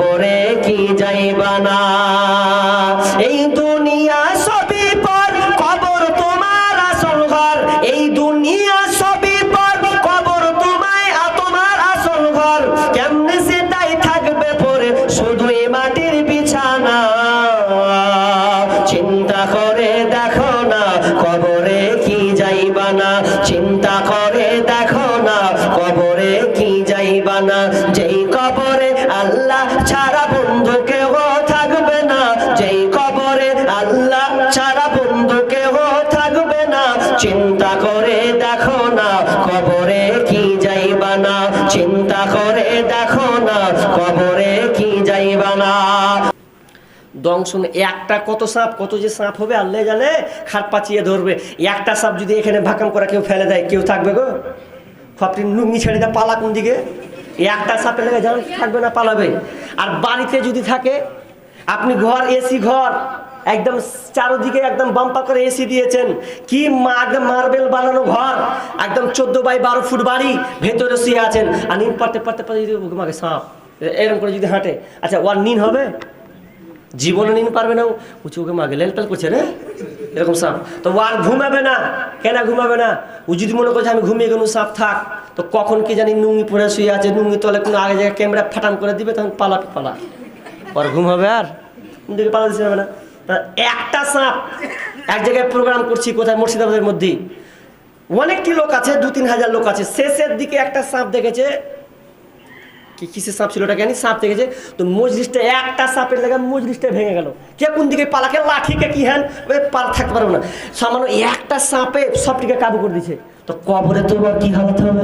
কবরে কি যাইবা না এই দংশন একটা কত সাপ, কত যে সাপ হবে আল্লাহ জানে খাট পাচিয়ে ধরবে। একটা সাপ যদি এখানে ভাকাম করা কেউ ফেলে দেয়, কেউ থাকবে গো? আপনি লুঙ্গি ছেড়ে দেয়, পালা কোন দিকে? একটা সাপের লেগে জান থাকবে না, পালাবে। আর বাড়িতে যদি থাকে, আপনি ঘর, এসি ঘর, একদম চারোদিকে একদম বাম্পা করে এসি দিয়েছেন, কি মা- মার্বেল বানানো ঘর? একদম চোদ্দ বাই বারো ফুট বাড়ি, ভেতরে শুয়ে আছেন। আর নিন, পারতে পারতে পারতে যদি সাপ। এরকম করে যদি হাঁটে। আচ্ছা ওর নিন হবে? জীবনে নিন পারবে না উঁচু ওকে মাগে লেল পেল করছে রে। এরকম সাপ। তো ও আর ঘুমাবে না। কেন ঘুমাবে না? ও যদি মনে করছে, আমি ঘুমিয়ে গেলাম, সাপ থাক। তো কখন কি জানি নুঙ্গি পরে শুয়ে আছে। নুঙ্গি তলে কোনো আগে জায়গায় ক্যামেরা ফাটান করে দিবে, তখন পালা পালা। পর ঘুম হবে আর? দিকে পালা দিতে হবে না। একটা সাপ এক জায়গায় প্রোগ্রাম করছি কোথায়? মুর্শিদাবাদের মধ্যেই। অনেকটি লোক আছে দু তিন হাজার লোক আছে। শেষের দিকে একটা সাপ দেখেছে কিসের সাপ ছিল ওটা জানি? সাপ দেখেছে। তো মজলিসটা একটা সাপের লেগে মজলিসটা ভেঙে গেল। কে কোন দিকে পালাকে? লাঠিকে কি হ্যান পার থাকতে পারব না। সামান্য একটা সাপে সবটিকে কাবু করে দিছে তো কবরে তোমার কি হালত হবে?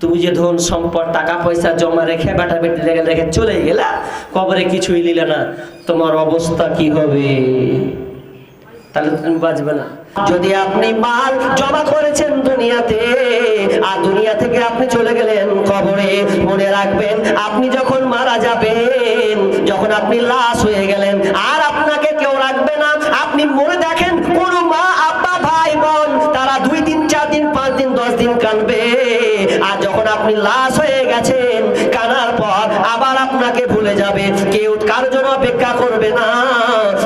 তুমি যে ধন সম্পদ, টাকা পয়সা জমা রেখে বেটা বেটি লেগে রেখে চলে গেলা কবরে কিছুই নিলে না। তোমার অবস্থা কি হবে? তাহলে তুমি বাঁচবে না। যদি আপনি মাল জমা করেছেন দুনিয়াতে, আর দুনিয়া থেকে আপনি চলে গেলেন কবরে, মনে রাখবেন আপনি যখন মারা যাবেন, যখন আপনি লাশ হয়ে গেলেন, আর আপনাকে কেউ রাখবে না। আপনি মনে দেখেন কোন মা, আব্বা, ভাই, বোন, তারা দুই দিন, চার দিন, পাঁচ দিন, দশ দিন কানবে আর যখন আপনি লাশ হয়ে গেছেন আবার আপনাকে ভুলে যাবে। কেউ কার জন্য অপেক্ষা করবে না।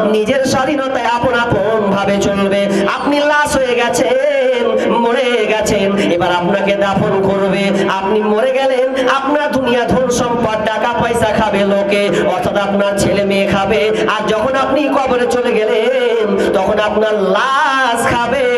নিজের স্বাধীনতায় আপন আপন ভাবে চলবে। আপনি লাশ হয়ে গেছেন, মরে গেছেন। এবার আপনাকে দাফন করবে। আপনি মরে গেলেন, আপনার দুনিয়া ধন সম্পদ, টাকা পয়সা খাবে লোকে। অর্থাৎ আপনার ছেলে মেয়ে খাবে। আর যখন আপনি কবরে চলে গেলেন, তখন আপনার লাশ খাবে।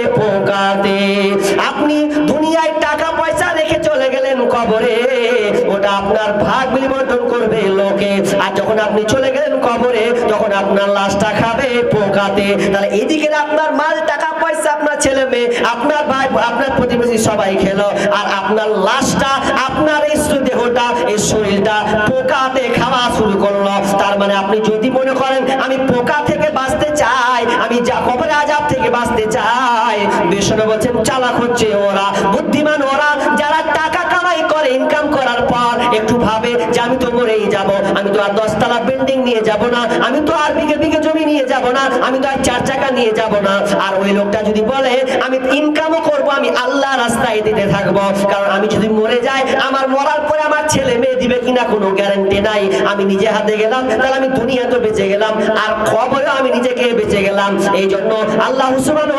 ওটা আপনার ভাগ বিবর্তন করবে লোকে। আর যখন আপনি চলে গেলেন কবরে, তখন আপনার লাশটা খাবে পোকাতে। তাহলে এদিকে আপনার মাল, টাকা, পয়সা, আপনার ছেলে মেয়ে, আপনার ভাই, আপনার প্রতিবেশী সবাই খেলো। আর আপনার লাশটা, আপনার এই দেহটা এই শরীরটা পোকাতে খাওয়া শুরু করল। তার মানে আপনি যদি মনে করেন, আমি পোকা থেকে বাঁচতে চাই, আমি যা কবরে আজাব থেকে বাঁচতে চাই বিষ্ণু বলছেন, চালাক হচ্ছে ওরা। বুদ্ধিমান ওরা, যারা টাকা কামাই করে ইনকাম করার পর একটু ভাবে যে আমি তো মরেই যাব, আমি তো আর দশতলা বিল্ডিং নিয়ে যাব না, আমি তো আর বিঘে বিঘে জমি নিয়ে যাব না, আমি তো আর চার চাকা নিয়ে যাব না। আর ওই লোকটা যদি বলে, আমি ইনকামও করব, আমি আল্লাহ রাস্তায় দিতে থাকব, কারণ আমি যদি মরে যাই, আমার মরার পরে আমার ছেলে মেয়ে দিবে কিনা কোনো গ্যারান্টি নাই। আমি নিজে হাতে গেলাম, তাহলে আমি দুনিয়া তো বেঁচে গেলাম, আর খবরেও আমি নিজেকে বেঁচে গেলাম। এই জন্য আল্লাহ হুসমান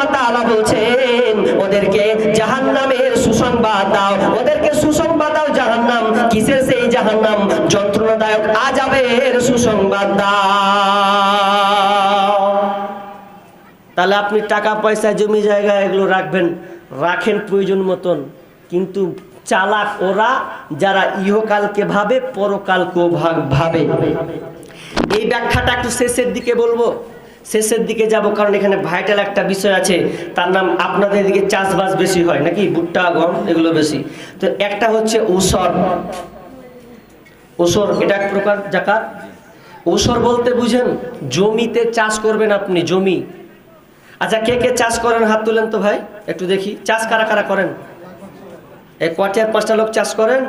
বলছেন, ওদেরকে জাহান্নামের সুসংবাদ দাও, ওদেরকে সুসংবাদ দাও জাহান্নাম। কিসের সেই জাহান্নাম? যন্ত্রণাদায়ক আজাবের সুসংবাদ তাহলে আপনি টাকা, পয়সা, জমি, জায়গা এগুলো রাখবেন। রাখেন প্রয়োজন মতন। কিন্তু চালাক ওরা, যারা ইহকালকে ভাবে, পরকালকেও ভাগ ভাবে। এই ব্যাখ্যাটা একটু শেষের দিকে বলব। শেষের দিকে যাব, কারণ এখানে ভাইটাল একটা বিষয় আছে। তার নাম আপনাদের দিকে চাষবাস বেশি হয়, নাকি ভুট্টা, গম, এগুলো বেশি। তো একটা হচ্ছে ওসর ওসর এটা এক প্রকার, জাকাত। ওসর বলতে বুঝেন, জমিতে চাষ করবেন আপনি, জমি। আচ্ছা কে কে চাষ করেন? হাত তুলেন তো ভাই, একটু দেখি। চাষ কারা কারা করেন? এই কটি পাঁচটা লোক চাষ করেন?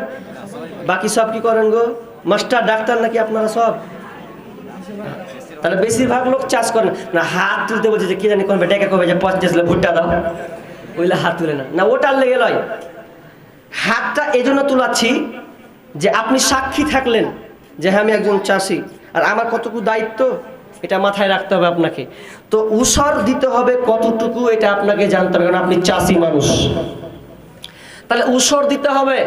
বাকি সব কি করেন গো? মাস্টার, ডাক্তার নাকি আপনারা সব? তাহলে বেশিরভাগ লোক চাষ করেন না। হাত তুলতে বলছে যে, কি জানি করবে ডেকে কবে যে পঞ্চাশ ভুট্টা দাও। ওইলে হাত তুলে না। না ওটার লেগে লয় হাতটা এই জন্য তুলাচ্ছি যে, আপনি সাক্ষী থাকলেন যে হ্যাঁ আমি একজন চাষি। আর আমার কতটুকু দায়িত্ব, এটা মাথায় রাখতে হবে আপনাকে। তো উসর দিতে হবে কতটুকু, এটা আপনাকে জানতে হবে, কারণ আপনি চাষি মানুষ। তাহলে উসর দিতে হবে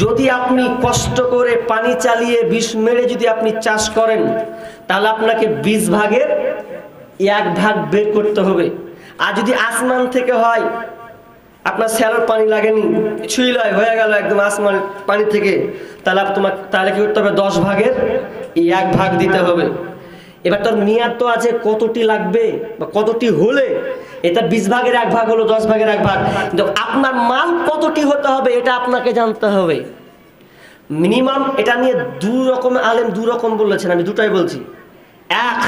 যদি আপনি কষ্ট করে পানি চালিয়ে বিষ মেরে যদি আপনি চাষ করেন, তাহলে আপনাকে বিশ ভাগের এক ভাগ বের করতে হবে। আর যদি আসমান থেকে হয়, আপনার স্যালোর পানি লাগেনি ছুঁই লয় হয়ে গেল একদম আসমান পানি থেকে, তাহলে তোমার তাহলে কি করতে হবে? দশ ভাগের এক ভাগ দিতে হবে। এবার তোর মেয়াদ তো আছে কতটি লাগবে বা কতটি হলে? এটা বিশ ভাগের এক ভাগ হলো, দশ ভাগের এক ভাগ। আপনার মাল কতটি হতে হবে এটা আপনাকে জানতে হবে। মিনিমাম এটা নিয়ে দু রকম আলেম দু রকম বলেছেন, আমি দুটাই বলছি। এক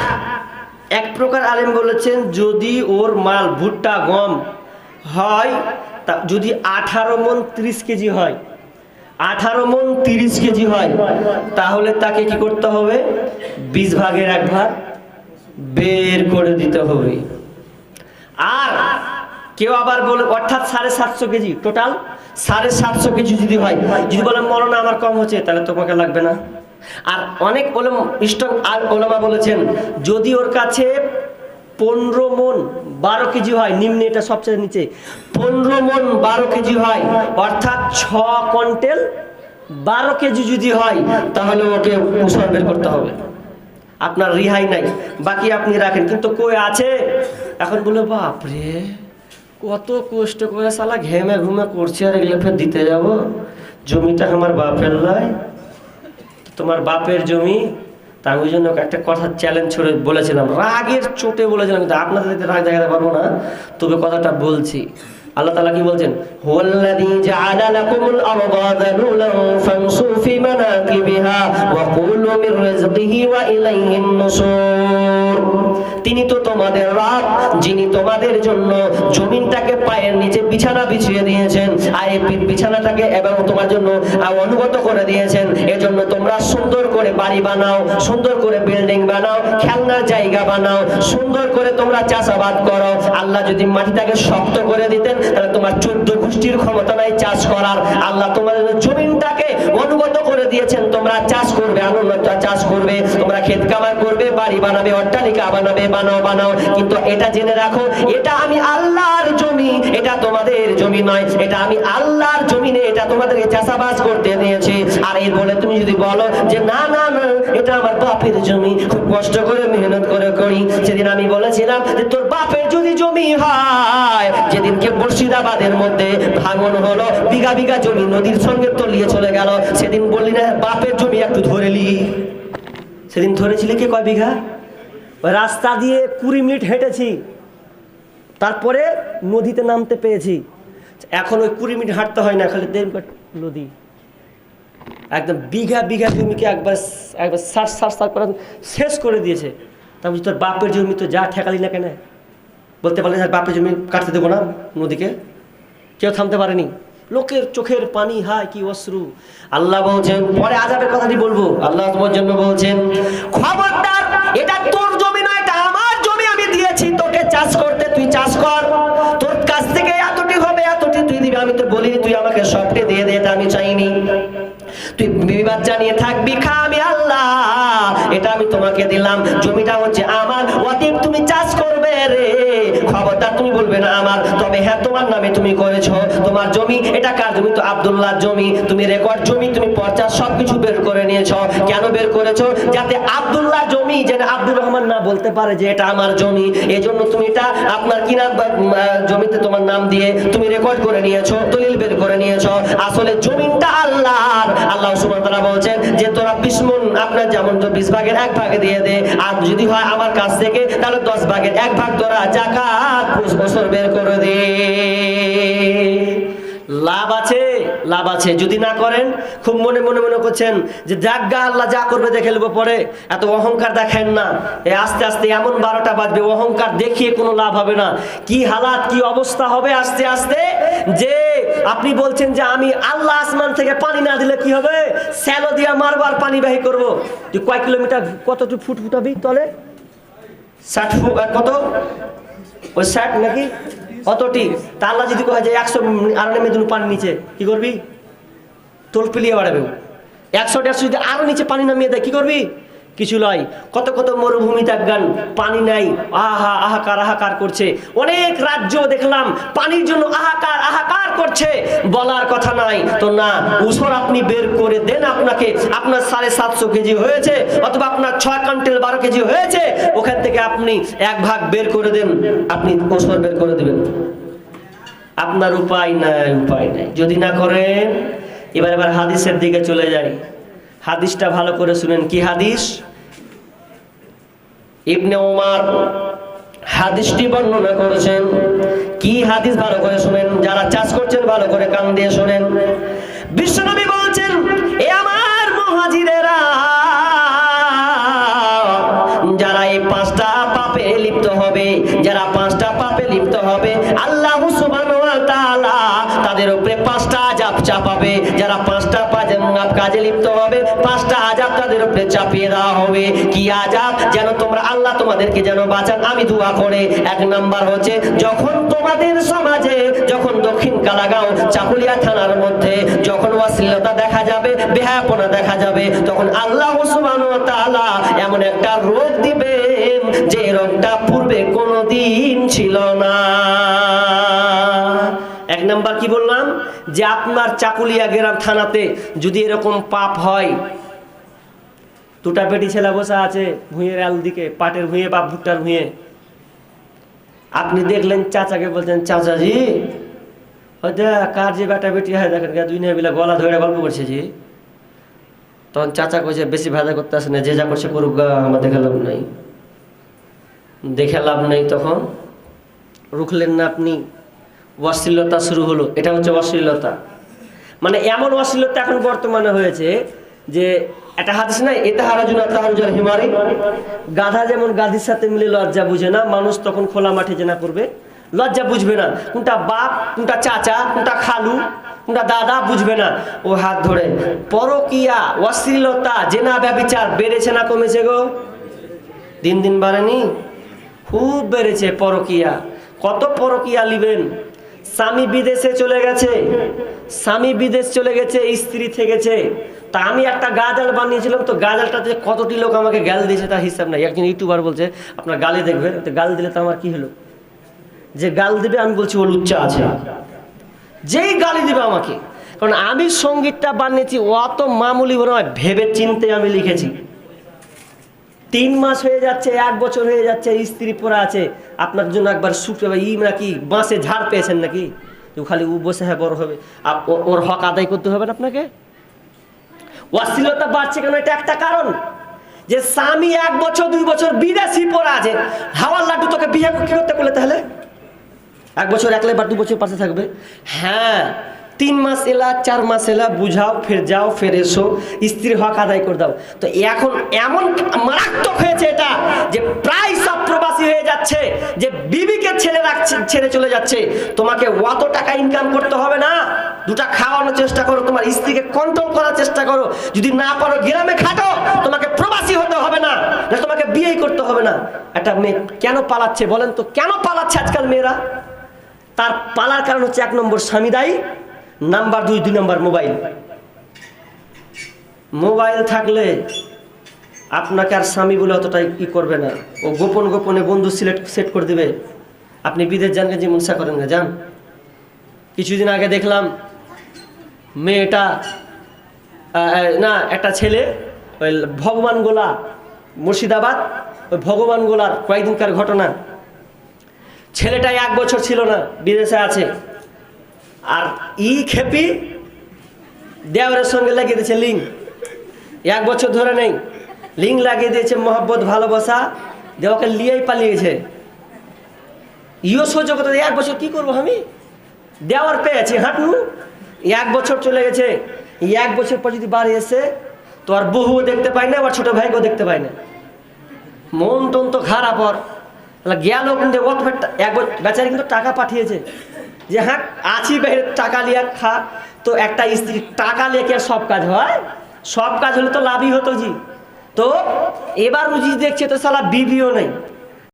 এক প্রকার আলেম বলেছেন, যদি ওর মাল ভুট্টা, গম হয়, তা যদি আঠারো মন ত্রিশ কেজি হয় আঠারো মন তিরিশ কেজি হয়, তাহলে তাকে কি করতে হবে? বিশ ভাগের এক ভাগ বের করে দিতে হবে। আর কেউ আবার বলে, অর্থাৎ সাড়ে সাতশো কেজি টোটাল সাড়ে সাতশো কেজি যদি হয়, যদি বলে মরনা আমার কম হচ্ছে তাহলে তোমাকে লাগবে না। আর অনেক ওলম স্টক আর ওলামা বলেছেন, যদি ওর কাছে পনেরো মন বারো কেজি হয়, নিম্নে এটা সবচেয়ে নিচে। পনেরো মন বারো কেজি হয়, অর্থাৎ ছ কন্টেল বারো কেজি যদি হয়, তাহলে ওকে মুসলমান বের করতে হবে। আপনার রিহাই নাই, বাকি আপনি রাখেন। কিন্তু কই আছে? এখন বলে বাপরে কত কষ্ট করে সালা ঘেমে ঘুমে করছি আর এগুলো ফের দিতে যাব। জমিটা আমার বাপের লয় তোমার বাপের জমি তা ওই জন্য একটা কথা চ্যালেঞ্জ ছড়ে বলেছিলাম। রাগের চোটে বলেছিলাম, কিন্তু আপনাদের রাগ দেখাতে পারব না। তবে কথাটা বলছি। আল্লাহ তালা কি বলছেন? হুয়াল্লাযী জাআলা লাকুমুল আরদা যালুলান ফামশু ফি মানাকিবিহা ওয়া কুলু মির রিজকিহি ওয়া ইলাইহিন নুশুর তিনি তো তোমাদের রব, যিনি তোমাদের জন্য জমিনটাকে পায়ের নিচে বিছানা বিছিয়ে দিয়েছেন, আর বিছানাটাকে এবং তোমার জন্য অনুগত করে দিয়েছেন। এজন্য তোমরা সুন্দর করে বাড়ি বানাও, সুন্দর করে বিল্ডিং বানাও, খেলনার জায়গা বানাও, সুন্দর করে তোমরা চাষাবাদ করো। আল্লাহ যদি মাটিটাকে শক্ত করে দিতেন, তাহলে তোমার চোদ্দ গোষ্ঠীর ক্ষমতা নাই চাষ করার। আল্লাহ তোমাদের জমিনটাকে অনুগত করে দিয়েছেন, তোমরা চাষ করবে আনন্দ চাষ করবে, তোমরা ক্ষেত কামার করবে, বাড়ি বানাবে, অট্টালিকা বানাও বানাও। কিন্তু এটা জেনে রাখো, এটা আমি আল্লাহর জমি, এটা তোমাদের জমি নয়। এটা আমি আল্লাহর জমিনে এটা চাষাবাদ করতে আর বলে তুমি যদি বলো যে, না না না, এটা আমার বাপের জমি, খুব কষ্ট করে মেহনত করে করি। সেদিন আমি বলেছিলাম যে, তোর বাপের যদি জমি হয় যেদিনকে মুর্শিদাবাদের মধ্যে ভাঙন হলো, বিঘা বিঘা জমি নদীর সঙ্গে তলিয়ে চলে গেল। সেদিন বললি না, বাপের জমি একটু ধরে লি। সেদিন ধরেছিলে কে কয় বিঘা? রাস্তা দিয়ে কুড়ি মিনিট হেঁটেছি। তারপরে নদীতে নামতে পেয়েছি এখন ওই কুড়ি মিনিট হাঁটতে হয় না, খালি দেন নদী। একদম বিঘা বিঘা জমিকে একবার একবার সার সার সার করে শেষ করে দিয়েছে। তা বলছি, তোর বাপের জমি তো যা ঠেকালি না কেন? বলতে পারলেন আর বাপের জমি কাটতে দেবো না নদীকে। কেউ থামতে পারেনি। লোকের চোখের পানি, হায়, কি অশ্রু। আল্লাহ বলছেন, পরে আজাবের কথাটি বলব। আল্লাহ তোমার জন্য বলছেন, খবরদার, এটা তোর জমি দিয়েছি তোকে চাষ করতে, তুই চাষ কর। তোর কাছ থেকে এতটি হবে, এতটি তুই দিবি। আমি তো বলিনি, তুই আমাকে সবটি দিয়ে দে আমি চাইনি। তুই বিবি বাচ্চা নিয়ে থাকবি, খাবি আল্লাহ। এটা আমি তোমাকে দিলাম। জমিটা হচ্ছে আমার। অতীব তুমি চাষ করবে রে। খবরদার তুমি বলবে না আমার। তবে হ্যাঁ তোমার নামে তুমি করেছ। তোমার জমি এটা কার জমি? তো আব্দুল্লাহর জমি। তুমি রেকর্ড জমি তুমি পর্চা সবকিছু বের করে নিয়েছো। কেন বের করেছ? যাতে আব্দুল্লাহ জমি যেন আব্দুর রহমান না বলতে পারে যে এটা আমার জমি। এই জন্য তুমি এটা আপনার কি নাম বা, উম, আহ, জমিতে তোমার নাম দিয়ে তুমি রেকর্ড করে নিয়েছো দলিল বের করে নিয়েছো। আসলে জমিনটা আল্লাহর। আল্লাহ সুবহানাহু ওয়া তাআলা বলছেন যে তোরা বিসমুন আপনার যেমন তো বিশ ভাগের এক ভাগে দিয়ে দে। আর যদি হয় আমার কাছ থেকে তাহলে দশ ভাগের এক ভাগ তোরা জাকাত বছর বের করে দে। লাভ আছে লাভ আছে। যদি না করেন, খুব মনে মনে মনে করছেন যে জাগা আল্লাহ যা করবে দেখে নেব পরে। এত অহংকার দেখেন না। এ আস্তে আস্তে এমন বারোটা বাজবে, অহংকার দেখিয়ে কোনো লাভ হবে না। কি হালাত, কি অবস্থা হবে আস্তে আস্তে? যে, আপনি বলছেন যে, আমি আল্লাহ আসমান থেকে পানি না দিলে কি হবে? স্যালো দিয়া মারবার পানি বাহি করব। কয় কিলোমিটার, কতটুকু ফুট ফুটাবি তলে? ষাট ফুট কত? ওই ষাট নাকি? অতটি তা যদি কয় যে একশো আর নেমে দিন পানি নিচে, কি করবি? তোল পিলিয়ে বাড়াবে একশো দেড়শো যদি আরও নিচে পানি নামিয়ে দেয়, কি করবি? কিছু নয়। কত কত মরুভূমি দেখবেন পানি নাই, আহা, আহাকার আহাকার করছে। অনেক রাজ্য দেখলাম, পানির জন্য আহাকার আহাকার করছে। বলার কথা নাই। তো না, উসর আপনি বের করে দেন আপনাকে। আপনার সাড়ে সাতশো কেজি হয়েছে, অথবা আপনার ছয় কান্টেল বারো কেজি হয়েছে, ওখান থেকে আপনি এক ভাগ বের করে দেন। আপনি ওসর বের করে দেবেন। আপনার উপায় নাই উপায় নাই। যদি না করেন, এবার এবার হাদিসের দিকে চলে যাই। হাদিসটা ভালো করে শুনেন, কি হাদিস? ইবনে ওমার হাদিসটি বর্ণনা করেছেন। কি হাদিস ভালো করে শুনেন, যারা চাষ করছেন ভালো করে কান দিয়ে শুনেন। বিশ্বনবী বলছেন, এ আমার মহাজিরেরা যারা এই পাঁচটা পাপে লিপ্ত হবে, যারা পাঁচটা পাপে লিপ্ত হবে, আল্লাহ সুবহানাহু ওয়া তাআলা তাদের উপরে পাঁচটা আযাব চাপাবে। কাজে লিপ্ত হবে। পাঁচটা আযাব তাদের উপরে চাপিয়ে দেওয়া হবে। কি আযাব যেন তোমরা আল্লাহ তোমাদেরকে যেন বাঁচান। আমি দোয়া করে। এক নাম্বার হচ্ছে, যখন তোমাদের সমাজে, যখন দক্ষিণ কালাগাঁও, চাকুলিয়া থানার মধ্যে যখন অশ্লীলতা দেখা যাবে, বেহায়াপনা দেখা যাবে, তখন আল্লাহ তাআলা এমন একটা রোগ দিবেন যে রোগটা পূর্বে কোনোদিন ছিল না। এক নাম্বার কি বললাম? যে আপনার চাকুলিয়া গ্রাম থানাতে যদি এরকম পাপ হয়, দুটা পেটি ছেলে বসা আছে ভুঁয়ের আল দিকে, পাটের ভুঁয়ে বা ভুট্টার ভুঁয়ে আপনি দেখলেন চাচাকে বলছেন, চাচাজি হয়তো কার যে বেটা বেটি হয়, দেখেন দুই বিলা গলা ধরে গল্প করছে জি তখন চাচা কইছে, বেশি ভাজা করতে না, যে যা করছে করুক গা, আমার দেখে লাভ নাই। দেখে লাভ নেই তখন। রুখলেন না আপনি। অশ্লীলতা শুরু হলো। এটা হচ্ছে অশ্লীলতা। মানে এমন অশ্লীলতা এখন বর্তমানে হয়েছে যে একটা হাদিস নাই এটা হারাজুনা তাহারুজার হিমারি। গাধা যেমন গাধির সাথে মিলে লজ্জা বুঝে না, মানুষ তখন খোলা মাঠে জেনা করবে। লজ্জা বুঝবে না। কোনটা বাপ, কোনটা চাচা, কোনটা খালু, কোনটা দাদা বুঝবে না। ও হাত ধরে, পরকিয়া, অশ্লীলতা, জেনা ব্যবিচার বেড়েছে না কমেছে গো? দিন দিন বাড়েনি? খুব বেড়েছে পরকিয়া। কত পরকিয়া লিবেন? স্বামী বিদেশে চলে গেছে। স্বামী বিদেশ চলে গেছে, স্ত্রী থেকেছে। তা আমি একটা গাজাল বানিয়েছিলাম, তো গাজালটাতে কতটি লোক আমাকে গাল দিয়েছে তার হিসাব নাই। একজন ইউটিউবার বলছে, আপনার গালি দেখবেন, তো গাল দিলে তো আমার কি হলো? যে গাল দিবে, আমি বলছি, ওর উচ্চা আছে। যেই গালি দিবে আমাকে। কারণ আমি সঙ্গীতটা বানিয়েছি অত মামুলি নয় ভেবে চিনতে আমি লিখেছি। তিন মাস হয়ে যাচ্ছে, এক বছর হয়ে যাচ্ছে স্ত্রী পড়া আছে। আপনার জন্য একবার শুক্র ই নাকি বাঁশে ঝাড় পেয়েছেন নাকি? তো খালি ও বসে হ্যাঁ বড় হবে। ওর হক আদায় করতে হবে আপনাকে? অশ্লীলতা বাড়ছে কেন? এটা একটা কারণ। যে স্বামী এক বছর, দুই বছর বিদেশি পড়া আছে। হাওয়ার লাড্ডু তোকে বিয়ে করতে করলে তাহলে? এক বছর একলে বা দু বছর পাশে থাকবে? হ্যাঁ তিন মাস এলা, চার মাস এলা, বুঝাও ফের যাও ফের এসো স্ত্রীর হক আদায় করে দাও। তো এখন এমন মারাত্মক হয়েছে এটা যে প্রায় সব প্রবাসী হয়ে যাচ্ছে, যে বিবিকে ছেড়ে রাখছে, ছেড়ে চলে যাচ্ছে। তোমাকে অত টাকা ইনকাম করতে হবে না। দুটা খাওয়ানোর চেষ্টা করো, তোমার স্ত্রীকে কন্ট্রোল করার চেষ্টা করো। যদি না পারো গ্রামে খাটো, তোমাকে প্রবাসী হতে হবে না না তোমাকে বিয়েই করতে হবে না। একটা মেয়ে কেন পালাচ্ছে বলেন তো? কেন পালাচ্ছে আজকাল মেয়েরা? তার পালার কারণ হচ্ছে এক নম্বর স্বামী দায়ী নাম্বার দুই দুই নম্বর মোবাইল। মোবাইল থাকলে আপনাকে আর স্বামী বলে অতটা ই করবে না। ও গোপন গোপনে বন্ধু সিলেক্ট, সেট করে দেবে। আপনি বিদেশ যান যে মনসা করেন না যান। কিছুদিন আগে দেখলাম মেয়েটা না, একটা ছেলে, ওই ভগবান গোলা, মুর্শিদাবাদ, ওই ভগবান গোলার কয়েকদিনকার ঘটনা। ছেলেটাই এক বছর ছিল না, বিদেশে আছে। আর ই খেপি দেওয়ারের সঙ্গে লাগিয়ে দিয়েছে লিঙ্ক এক বছর ধরে নেই। লিঙ্ক লাগিয়ে দিয়েছে মহব্বত, ভালোবাসা। দেওয়াকে লিয়েই পালিয়েছে। ইও সহ্য করতে এক বছর কি করব আমি? দেওয়ার পেয়েছি হাঁটনু এক বছর চলে গেছে। এক বছর পর যদি বাড়ি এসে তো আর বহুও দেখতে পাই না, আবার ছোট ভাইকেও দেখতে পাই না। মন টন তো খারাপ ওর। গেল কিন্তু এক বছর বেচারি কিন্তু টাকা পাঠিয়েছে। যে হ্যাঁ আছি বাইরে টাকা লিয়া খা। তো একটা স্ত্রী, টাকা লিয়ে কি আর সব কাজ হয়? সব কাজ হলে তো লাভই হতো জি। তো এবার রুজি দেখছে তো সালা বিবিও নেই।